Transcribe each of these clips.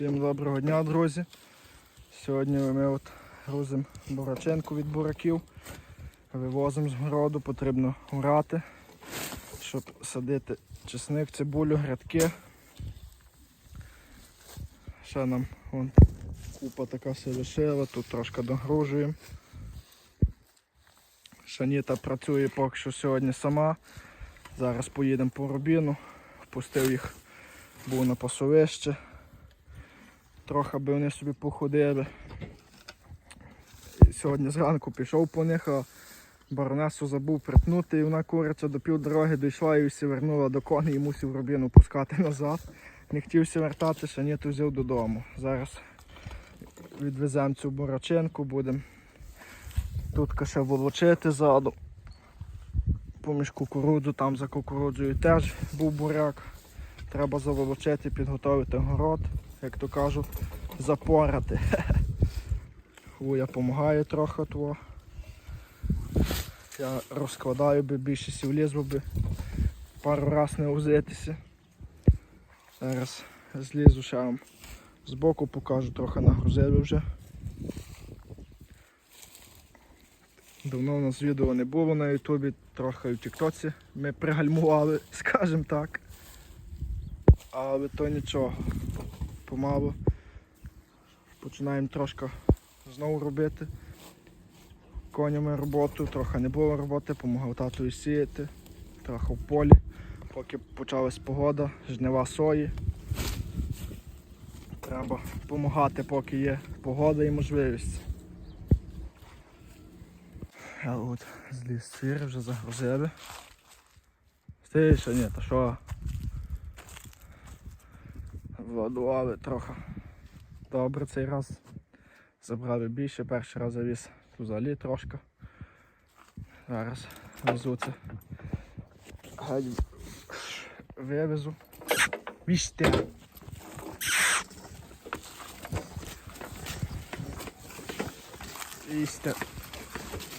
Всім доброго дня, друзі. Сьогодні ми от грузимо бураченку від бураків. Вивозимо з городу, потрібно урати, щоб садити чесник, цибулю, грядки. Ще нам вон, купа така все лишила, тут трошки догружуємо. Шаніта працює поки що сьогодні сама. Зараз поїдемо по рубіну. Пустив їх, був на пасовище. Трохи би вони собі походили. Сьогодні зранку пішов по них, а баронесу забув притнути, і вона куриця до пів дороги дійшла і всі вернула до коней і мусив рубіну пускати назад. Не хотівся вертати, ще ні, то взяв додому. Зараз відвеземо цю бурачинку, будемо тут ще волочити ззаду. Поміж кукурудзу, там за кукурудзою теж був буряк. Треба заволочити, підготовити город, як то кажуть, запорати. Хуя допомагає трохи того. Я розкладаю би більше сів би пару раз не возитися. Зараз злізу ще вам збоку покажу, трохи нагрузили вже. Давно у нас відео не було на ютубі, трохи в тіктоці ми пригальмували, скажімо так. Але то нічого. Помалу починаємо трошки знову робити. Конями роботу, трохи не було роботи, допомагав тату сіяти, трохи в полі, поки почалась погода, жнива сої. Треба допомагати, поки є погода і можливість. А от зліз сир вже загрузили. Ти ще ні, та що? Владували трохи. Добре цей раз. Забрали більше, перший раз завіз взагалі трошки. Зараз везу це. Геть вивезу.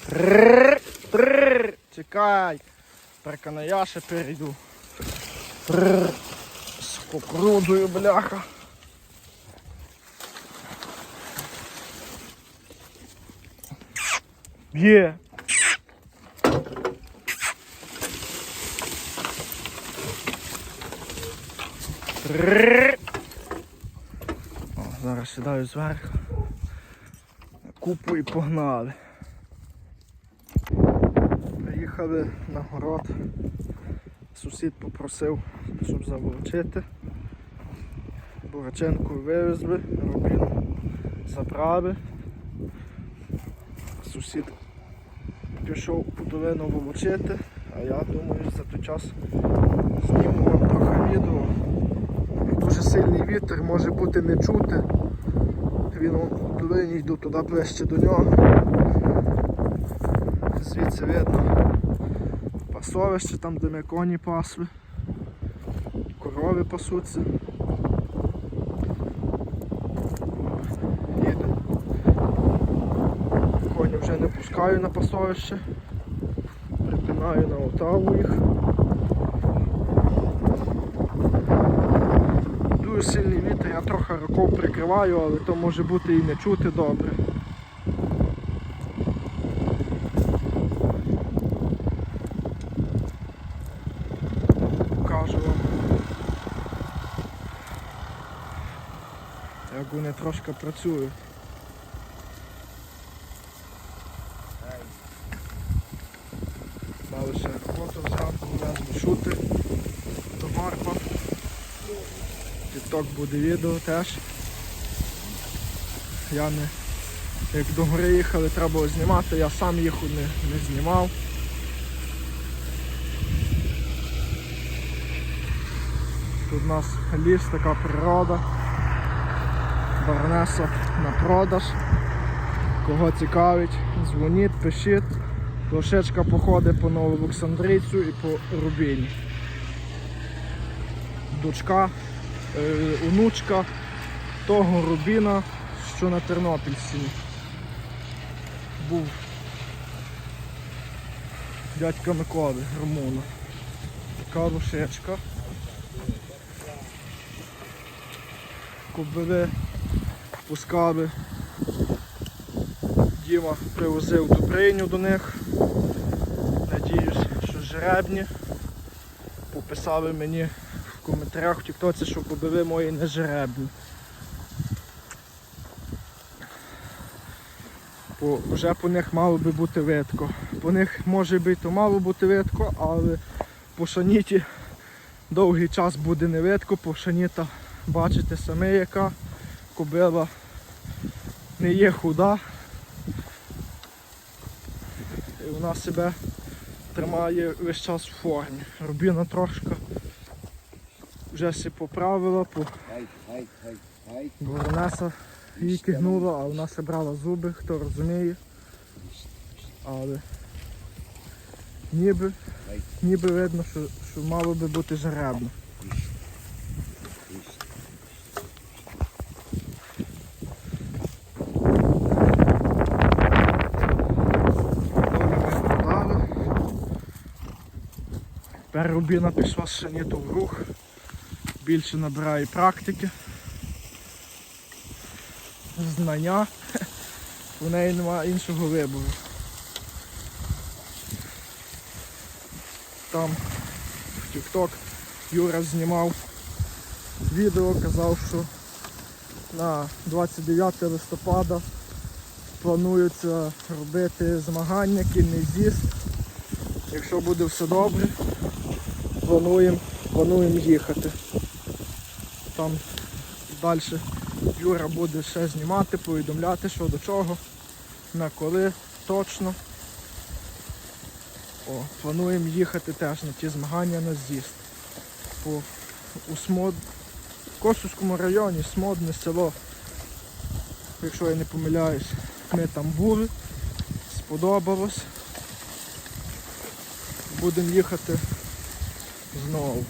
Трррр, трррр, Чекай. На я ще перейду. Трррр. Кукурудзою, бляха. Є. О, зараз сідаю зверху. Купу і погнали. Приїхали на город. Сусід попросив, щоб заволочити. Бураченку вивезли, рубіну забрали. Сусід пішов по долину волочити, а я думаю за той час зніму вам трохи відео. Дуже сильний вітер, може бути не чути. Він в долині йду туди ближче до нього. Звідси видно пасовище, там де ми коні пасли, корови пасуться. Їдемо. Вже не пускаю на пасовище, припинаю на отаву їх. Дуже сильний вітер, я трохи рукою прикриваю, але то може бути і не чути добре. Покажу вам. Як вони трошки працюють. Мали ще роботу зранку, везли шути до Марпа. Тікток буде відео теж. Я не як до гори їхали, треба було знімати, я сам їх не, не знімав. Тут у нас ліс, така природа. Баронеса на продаж. Кого цікавить, дзвоніть, пишіть. Лошечка походить по Новоолександрійцю і по Рубіні. Дочка, е, онучка того Рубіна, що на Тернопільщині. Був дядька Миколи Ромуна. Така лошечка. кобили пускали. Діма привозив добриню до них. Надіюсь, що жеребні. Пописали мені в коментарях в тіктоці, що кобили мої не жеребні. Бо вже по них мало би бути видко. По них може би то мало бути видко, але по шаніті довгий час буде не видко, по шаніта бачите самі яка кобила не є худа. І вона себе тримає весь час в формі. Рубіна трошки вже все поправила, по. Воронеса її кигнула, а вона ще брала зуби, хто розуміє. Але ніби, ніби видно, що, що мало би бути жеребно. Добре, ми продали. Тепер Рубіна пішла ще не то в рух. Більше набирає практики знання, у неї немає іншого вибору. Там в TikTok Юра знімав відео, казав, що на 29 листопада планується робити змагання кінний з'їзд. Якщо буде все добре, плануємо плануємо їхати. Там далі Юра буде ще знімати, повідомляти, що до чого, на коли точно. О, плануємо їхати теж на ті змагання на з'їзд. По у Смод... Косовському районі Смодне село, якщо я не помиляюсь, ми там були, сподобалось. Будемо їхати знову.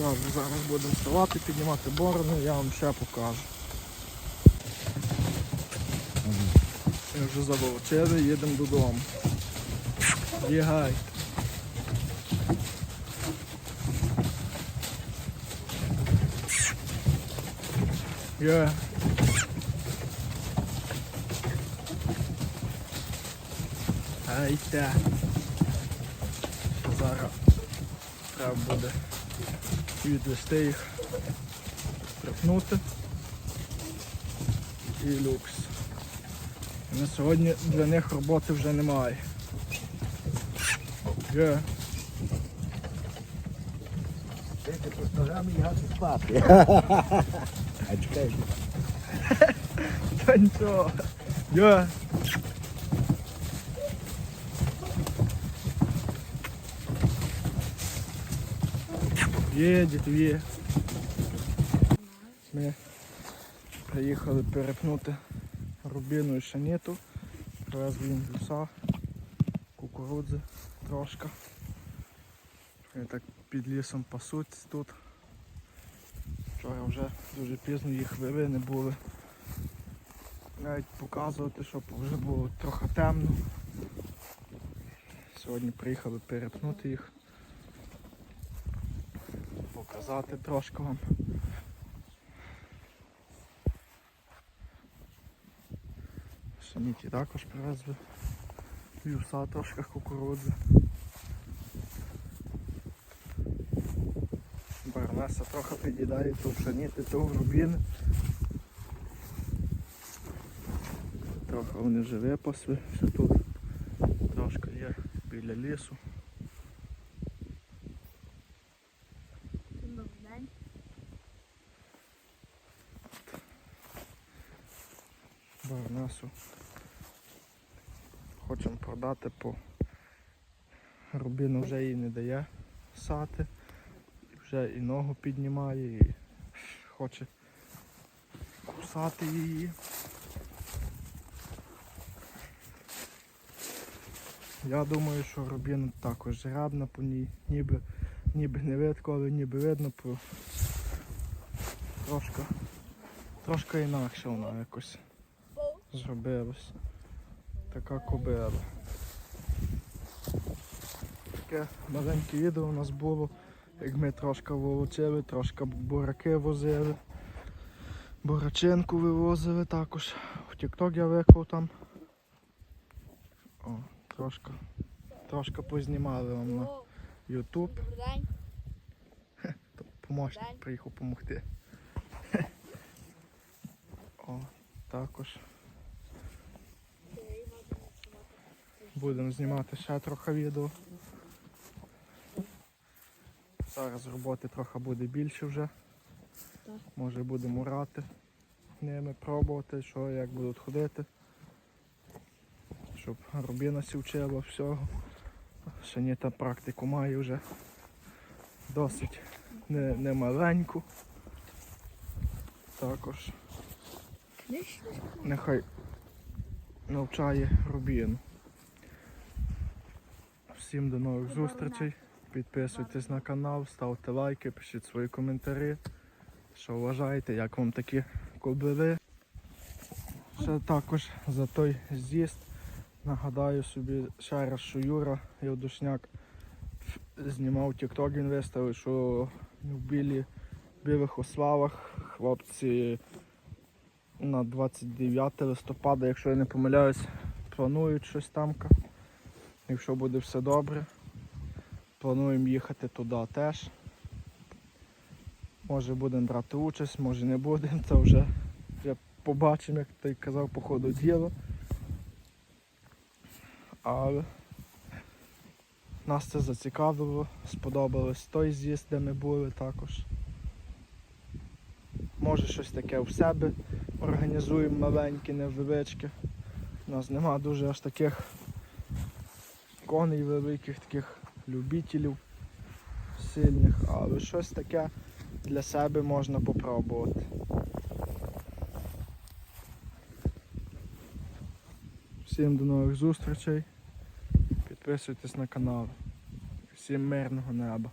Так, зараз будемо вставати, піднімати борону, я вам ще покажу. Ми вже заволочили, їдемо додому. Бігай. Є. Гайте. Зараз треба буде відвести їх, припнути і люкс. На сьогодні для них роботи вже немає. І гади спати. А чекай, Та нічого. Є. Дід, є. Ми приїхали перепнути рубіну і шаніту. Привезли їм ліса, кукурудзи трошки. Вони так під лісом пасуть тут. Вчора вже дуже пізно їх вели не були. Навіть показувати, щоб вже було трохи темно. Сьогодні приїхали перепнути їх. Показати трошки вам. Шаніті також привезли. Вівса трошки кукурудзи. Барнеса трохи під'їдає то пшеніти, то рубіни. Трохи вони вже випасли, ще тут трошки є біля лісу. Барнесу. Хочемо продати по рубіну вже їй не дає сати. Вже і ногу піднімає і хоче кусати її. Я думаю, що рубін також жребна по ній, ніби, ніби не видко, але ніби видно, по... трошки, трошки інакше вона якось зробилась. Така кобила. Таке маленьке відео у нас було, Як ми трошки волочили, трошки бураки возили. Бурачинку вивозили також. В Тік-Ток я виклав там. О, трошки. Трошки познімали вам на день. Помощник приїхав допомогти. О, також будемо знімати ще трохи відео. Зараз роботи трохи буде більше вже. Може будемо рати ними, пробувати, що як будуть ходити. Щоб Рубіна сі вчила всього. Ще ні та практику має вже досить не, не маленьку. Також нехай навчає Рубіну. Всім до нових зустрічей. Підписуйтесь на канал, ставте лайки, пишіть свої коментарі. Що вважаєте, як вам такі кобили. Ще також за той з'їзд нагадаю собі ще раз, що Юра Євдушняк знімав TikTok, він виставив, що в білі білих ославах хлопці на 29 листопада, якщо я не помиляюсь, планують щось там. Якщо буде все добре, плануємо їхати туди теж. Може будемо брати участь, може не будемо, це вже, вже побачимо, як ти казав, по ходу діла. Але нас це зацікавило, сподобалось той з'їзд, де ми були також. Може щось таке в себе організуємо маленьке, невеличке. У нас нема дуже аж таких коней великих, таких любителів сильних, але щось таке для себе можна попробувати. Всім до нових зустрічей. Підписуйтесь на канал. Всім мирного неба.